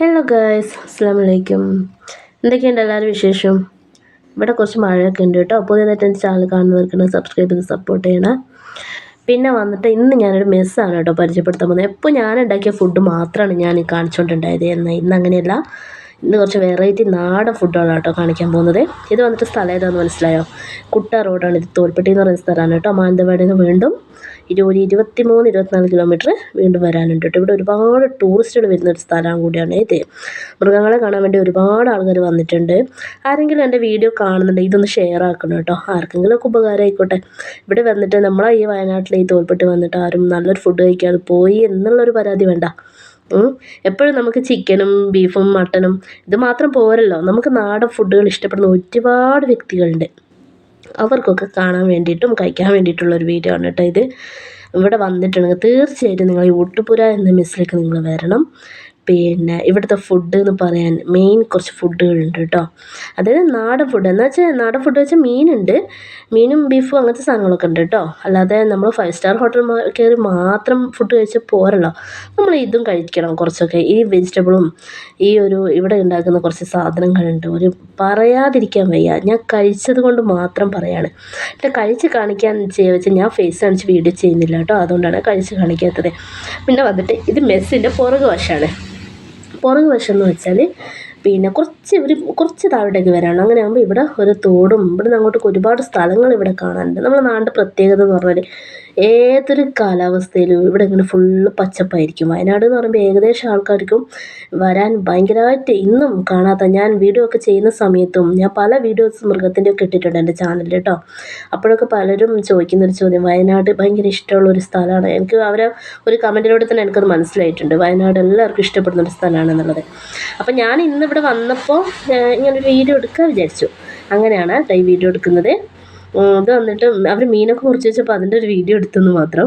Hello guys അസ്സാം വലൈക്കും എന്തൊക്കെയുണ്ട് എല്ലാവരും വിശേഷം? ഇവിടെ കുറച്ച് മഴയൊക്കെ ഉണ്ട് കേട്ടോ. പുതിയതായിട്ട് എന്റെ ചാനൽ കാണുന്നവർക്ക് സബ്സ്ക്രൈബ് ചെയ്ത് സപ്പോർട്ട് ചെയ്യണം. പിന്നെ വന്നിട്ട് ഇന്ന് ഞാനൊരു മെസ്സാണ് കേട്ടോ പരിചയപ്പെടുത്താൻ പോകുന്നത്. എപ്പോൾ ഞാൻ ഉണ്ടാക്കിയ ഫുഡ് മാത്രമാണ് ഞാൻ കാണിച്ചുകൊണ്ടുണ്ടായത് എന്നാൽ ഇന്ന് അങ്ങനെയല്ല. ഇന്ന് കുറച്ച് വെറൈറ്റി നാടൻ ഫുഡാണ് കേട്ടോ കാണിക്കാൻ പോകുന്നത്. ഇത് വന്നിട്ട് സ്ഥലം ഏതാണെന്ന് മനസ്സിലായോ? കുട്ട റോഡാണ് ഇത്. തോൽപ്പെട്ടി എന്ന് പറയുന്ന സ്ഥലമാണ് കേട്ടോ. മാനന്തവാടിയിൽ നിന്ന് വീണ്ടും ഇരു ഒരു ഇരുപത്തി മൂന്ന് ഇരുപത്തിനാല് കിലോമീറ്റർ വീണ്ടും വരാനുണ്ട് കേട്ടോ. ഇവിടെ ഒരുപാട് ടൂറിസ്റ്റുകൾ വരുന്ന ഒരു സ്ഥലം കൂടിയാണ് ഇത്. മൃഗങ്ങളെ കാണാൻ വേണ്ടി ഒരുപാട് ആൾക്കാർ വന്നിട്ടുണ്ട്. ആരെങ്കിലും എന്റെ വീഡിയോ കാണുന്നുണ്ട് ഇതൊന്ന് ഷെയർ ആക്കണം കേട്ടോ. ആർക്കെങ്കിലും ഒക്കെ ഉപകാരമായിക്കോട്ടെ. ഇവിടെ വന്നിട്ട് നമ്മളെ ഈ വയനാട്ടിൽ ഈ തോൽപ്പെട്ടി വന്നിട്ട് ആരും നല്ലൊരു ഫുഡ് കഴിക്കാതെ പോയി എന്നുള്ളൊരു പരാതി വേണ്ട. എപ്പോഴും നമുക്ക് ചിക്കനും ബീഫും മട്ടനും ഇത് മാത്രം പോരല്ലോ. നമുക്ക് നാടൻ ഫുഡുകൾ ഇഷ്ടപ്പെടുന്ന ഒരുപാട് വ്യക്തികളുണ്ട്. അവർക്കൊക്കെ കാണാൻ വേണ്ടിയിട്ടും കഴിക്കാൻ വേണ്ടിയിട്ടുള്ളൊരു വീഡിയോ ആണ് കേട്ടോ ഇത്. ഇവിടെ വന്നിട്ടുണ്ടെങ്കിൽ തീർച്ചയായിട്ടും നിങ്ങൾ ഈ ഒട്ടുപുര എന്ന മിസ്സിലേക്ക് നിങ്ങൾ വരണം. പിന്നെ ഇവിടുത്തെ ഫുഡ് എന്ന് പറയാൻ മെയിൻ കുറച്ച് ഫുഡുകളുണ്ട് കേട്ടോ അതായത് നാടൻ ഫുഡ് എന്ന് വെച്ചാൽ നാടൻ ഫുഡ് വെച്ചാൽ മീനുണ്ട്. മീനും ബീഫും അങ്ങനത്തെ സാധനങ്ങളൊക്കെ ഉണ്ട് കേട്ടോ അല്ലാതെ നമ്മൾ ഫൈവ് സ്റ്റാർ ഹോട്ടൽ കയറി മാത്രം ഫുഡ് കഴിച്ചാൽ പോരല്ലോ. നമ്മൾ ഇതും കഴിക്കണം കുറച്ചൊക്കെ. ഈ വെജിറ്റബിളും ഈ ഒരു ഇവിടെ ഉണ്ടാക്കുന്ന കുറച്ച് സാധനങ്ങളുണ്ട്. ഒരു പറയാതിരിക്കാൻ വയ്യ. ഞാൻ കഴിച്ചത് കൊണ്ട് മാത്രം പറയാണ്. പിന്നെ കഴിച്ച് കാണിക്കാൻ ചെയ്യാ ഞാൻ ഫേസ് കാണിച്ച് വീഡിയോ ചെയ്യുന്നില്ല കേട്ടോ അതുകൊണ്ടാണ് കഴിച്ച് കാണിക്കാത്തത്. പിന്നെ വന്നിട്ട് ഇത് മെസ്സിന്റെ പുറകു വശമാണ് പുറകു വശം എന്ന് വെച്ചാൽ പിന്നെ കുറച്ച് ഒരു കുറച്ച് താഴോട്ടേക്ക് വരാണ്. അങ്ങനെ ആകുമ്പോൾ ഇവിടെ ഒരു തോടും ഇവിടുന്ന് അങ്ങോട്ടേക്ക് ഒരുപാട് സ്ഥലങ്ങൾ ഇവിടെ കാണാനുണ്ട്. നമ്മുടെ നാടിന്റെ പ്രത്യേകത എന്ന് പറഞ്ഞാൽ ഏതൊരു കാലാവസ്ഥയിലും ഇവിടെ ഇങ്ങനെ ഫുള്ള് പച്ചപ്പായിരിക്കും. വയനാട് എന്ന് പറയുമ്പോൾ ഏകദേശം ആൾക്കാർക്കും വരാൻ ഭയങ്കരമായിട്ട് ഇന്നും കാണാത്ത ഞാൻ വീഡിയോ ഒക്കെ ചെയ്യുന്ന സമയത്തും ഞാൻ പല വീഡിയോസ് മൃഗത്തിന്റെ ഒക്കെ ഇട്ടിട്ടുണ്ട് എന്റെ ചാനലിൽ കേട്ടോ അപ്പോഴൊക്കെ പലരും ചോദിക്കുന്ന ഒരു ചോദ്യം വയനാട് ഭയങ്കര ഇഷ്ടമുള്ള ഒരു സ്ഥലമാണ്? എനിക്ക് അവരെ ഒരു കമന്റിലൂടെ തന്നെ എനിക്കത് മനസ്സിലായിട്ടുണ്ട്. വയനാട് എല്ലാവർക്കും ഇഷ്ടപ്പെടുന്ന ഒരു സ്ഥലമാണെന്നുള്ളത് അപ്പം ഞാൻ ഇന്നിവിടെ വന്നപ്പോൾ ഇങ്ങനൊരു വീഡിയോ എടുക്കാൻ വിചാരിച്ചു. അങ്ങനെയാണ് ഈ വീഡിയോ എടുക്കുന്നത്. ഇത് വന്നിട്ട് അവർ മീനൊക്കെ മുറിച്ച് വെച്ചപ്പോൾ അതിന്റെ ഒരു വീഡിയോ എടുത്തെന്ന് മാത്രം.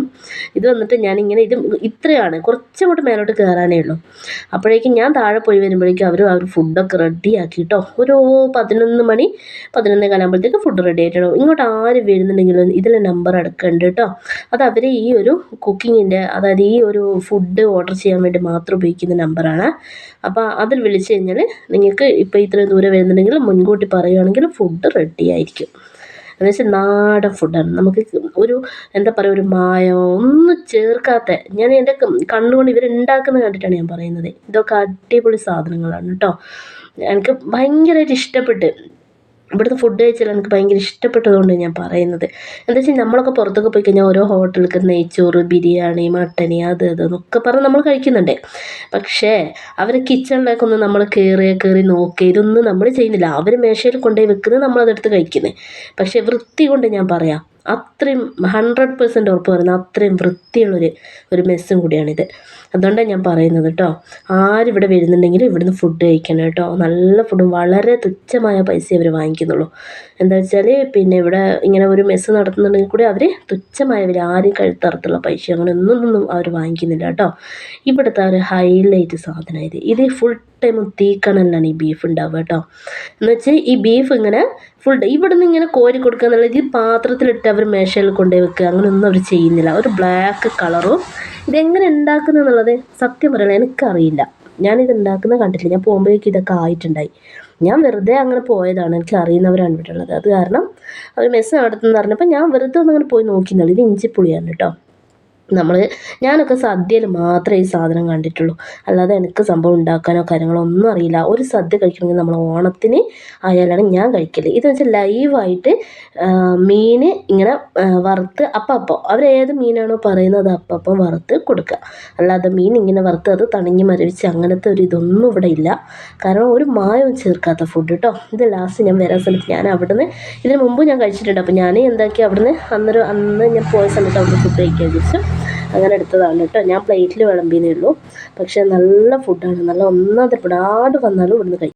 ഇത് വന്നിട്ട് ഞാനിങ്ങനെ ഇത് ഇത്രയാണ്. കുറച്ചങ്ങോട്ട് മേലോട്ട് കയറാനേ ഉള്ളൂ. അപ്പോഴേക്കും ഞാൻ താഴെ പോയി വരുമ്പോഴേക്കും അവർ അവർ ഫുഡൊക്കെ റെഡിയാക്കി കേട്ടോ ഒരു പതിനൊന്ന് മണി പതിനൊന്നേ കാലാകുമ്പോഴത്തേക്ക് ഫുഡ് റെഡി ആയിട്ടോ ഇങ്ങോട്ട് ആര് വരുന്നുണ്ടെങ്കിലും ഇതിലെ നമ്പർ അടക്കുന്നുണ്ട് കേട്ടോ അത് അവർ ഈ ഒരു കുക്കിങ്ങിന്റെ അതായത് ഈ ഒരു ഫുഡ് ഓർഡർ ചെയ്യാൻ വേണ്ടി മാത്രം ഉപയോഗിക്കുന്ന നമ്പറാണ് അപ്പോൾ അതിൽ വിളിച്ചു കഴിഞ്ഞാൽ നിങ്ങൾക്ക് ഇപ്പോൾ ഇത്രയും ദൂരെ വരുന്നുണ്ടെങ്കിൽ മുൻകൂട്ടി പറയുകയാണെങ്കിൽ ഫുഡ് റെഡി ആയിരിക്കും. എന്ന് വെച്ചാൽ നാടൻ ഫുഡാണ് നമുക്ക് ഒരു എന്താ പറയുക ഒരു മായം ഒന്നും ചേർക്കാത്ത ഞാൻ എന്റെ കണ്ണുകൊണ്ട് ഇവരുണ്ടാക്കുന്നത് കണ്ടിട്ടാണ് ഞാൻ പറയുന്നത്. ഇതൊക്കെ അടിപൊളി സാധനങ്ങളാണ് കേട്ടോ എനിക്ക് ഭയങ്കരമായിട്ട് ഇഷ്ടപ്പെട്ട് ഇവിടുത്തെ ഫുഡ് കഴിച്ചാൽ എനിക്ക് ഭയങ്കര ഇഷ്ടപ്പെട്ടതുകൊണ്ട് ഞാൻ പറയുന്നത്. എന്താ വെച്ചാൽ നമ്മളൊക്കെ പുറത്തൊക്കെ പോയി കഴിഞ്ഞാൽ ഓരോ ഹോട്ടലിലേക്ക് നെയ്ച്ചോറ് ബിരിയാണി മട്ടനി അത് ഇത് എന്നൊക്കെ പറഞ്ഞ് നമ്മൾ കഴിക്കുന്നുണ്ട്. പക്ഷേ അവർ ഒന്ന് നമ്മൾ കയറി കയറി നോക്കി ഇതൊന്നും നമ്മൾ ചെയ്യുന്നില്ല. അവർ മേശയിൽ കൊണ്ടുപോയി വെക്കുന്നത് നമ്മളതെടുത്ത് കഴിക്കുന്നത് പക്ഷേ വൃത്തി കൊണ്ട് ഞാൻ പറയാം അത്രയും ഹൺഡ്രഡ് പെർസെന്റ് ഉറപ്പ് പറയുന്നത് അത്രയും വൃത്തിയുള്ളൊരു ഒരു മെസ്സും കൂടിയാണിത്. അതുകൊണ്ടാണ് ഞാൻ പറയുന്നത് കേട്ടോ ആരിവിടെ വരുന്നുണ്ടെങ്കിലും ഇവിടുന്ന് ഫുഡ് കഴിക്കണം കേട്ടോ നല്ല ഫുഡും വളരെ തുച്ഛമായ പൈസ അവർ വാങ്ങിക്കുന്നുള്ളൂ. എന്താ വെച്ചാൽ പിന്നെ ഇവിടെ ഇങ്ങനെ ഒരു മെസ്സ് നടത്തുന്നുണ്ടെങ്കിൽ കൂടി അവർ തുച്ഛമായ വില ആരും കഴുത്തറത്തുള്ള പൈസ അങ്ങനെ ഒന്നും അവർ വാങ്ങിക്കുന്നില്ല കേട്ടോ ഇവിടുത്തെ ഒരു ഹൈലൈറ്റ് സാധനം ഇത്. ഇത് ഫുൾ ടൈമും തീക്കണലിലാണ് ഈ ബീഫ് ഉണ്ടാവുക കേട്ടോ എന്ന് വെച്ചാൽ ഈ ബീഫ് ഇങ്ങനെ ഫുൾ ഇവിടെ നിന്ന് ഇങ്ങനെ കോരി കൊടുക്കുക എന്നുള്ളത് ഈ പാത്രത്തിലിട്ട് അവർ മേശയിൽ കൊണ്ടുപോയി വെക്കുക. അങ്ങനെയൊന്നും അവർ ചെയ്യുന്നില്ല. ഒരു ബ്ലാക്ക് കളറും ഇതെങ്ങനെ ഉണ്ടാക്കുന്നത് എന്നുള്ളത് സത്യം പറയണം എനിക്കറിയില്ല. ഞാനിത് ഉണ്ടാക്കുന്നത് കണ്ടിട്ടില്ല. ഞാൻ പോകുമ്പോഴേക്കും ഇതൊക്കെ ആയിട്ടുണ്ടായി. ഞാൻ വെറുതെ അങ്ങനെ പോയതാണ്. എനിക്ക് അറിയുന്നവരാണ് ഇവിടെ ഉള്ളത്. അത് കാരണം അവർ മെസ്സ് നടത്തുന്നു പറഞ്ഞപ്പോൾ ഞാൻ വെറുതെ ഒന്നങ്ങനെ പോയി നോക്കിയിരുന്നുള്ളൂ ഇത് ഇഞ്ചിപ്പുളിയാണ് കേട്ടോ നമ്മൾ ഞാനൊക്കെ സദ്യയിൽ മാത്രമേ ഈ സാധനം കണ്ടിട്ടുള്ളൂ. അല്ലാതെ എനിക്ക് സംഭവം ഉണ്ടാക്കാനോ കാര്യങ്ങളോ ഒന്നും അറിയില്ല. ഒരു സദ്യ കഴിക്കണമെങ്കിൽ നമ്മൾ ഓണത്തിന് ആയാലാണ് ഞാൻ കഴിക്കൽ ഇതെന്ന് വെച്ചാൽ ലൈവായിട്ട് മീൻ ഇങ്ങനെ വറുത്ത് അപ്പപ്പോൾ അപ്പം അവർ ഏത് മീനാണോ പറയുന്നത് അപ്പപ്പം അപ്പം വറുത്ത് കൊടുക്കുക അല്ലാതെ മീൻ ഇങ്ങനെ വറുത്ത് അത് തണിഞ്ഞ് മരവിച്ച് അങ്ങനത്തെ ഒരു ഇതൊന്നും ഇവിടെ ഇല്ല. കാരണം ഒരു മായവും ചേർക്കാത്ത ഫുഡ് കേട്ടോ ഇത് ലാസ്റ്റ് ഞാൻ വരാൻ സമയത്ത് ഞാൻ അവിടുന്ന് ഇതിന് മുമ്പ് ഞാൻ കഴിച്ചിട്ടുണ്ട്. അപ്പോൾ ഞാൻ എന്താക്കി അവിടുന്ന് അന്നൊരു അന്ന് ഞാൻ പോയ സമയത്ത് അവിടുന്ന് ഫുഡ് കഴിക്കാൻ വിചാരിച്ചു. അങ്ങനെ എടുത്തതാണ് കേട്ടോ. ഞാൻ പ്ലേറ്റിൽ വിളമ്പിയതേ ഉള്ളൂ. പക്ഷേ നല്ല ഫുഡാണ് നല്ല ഒന്നാമത്തെ പിടാട് വന്നാലും ഇവിടുന്ന് കഴിക്കും.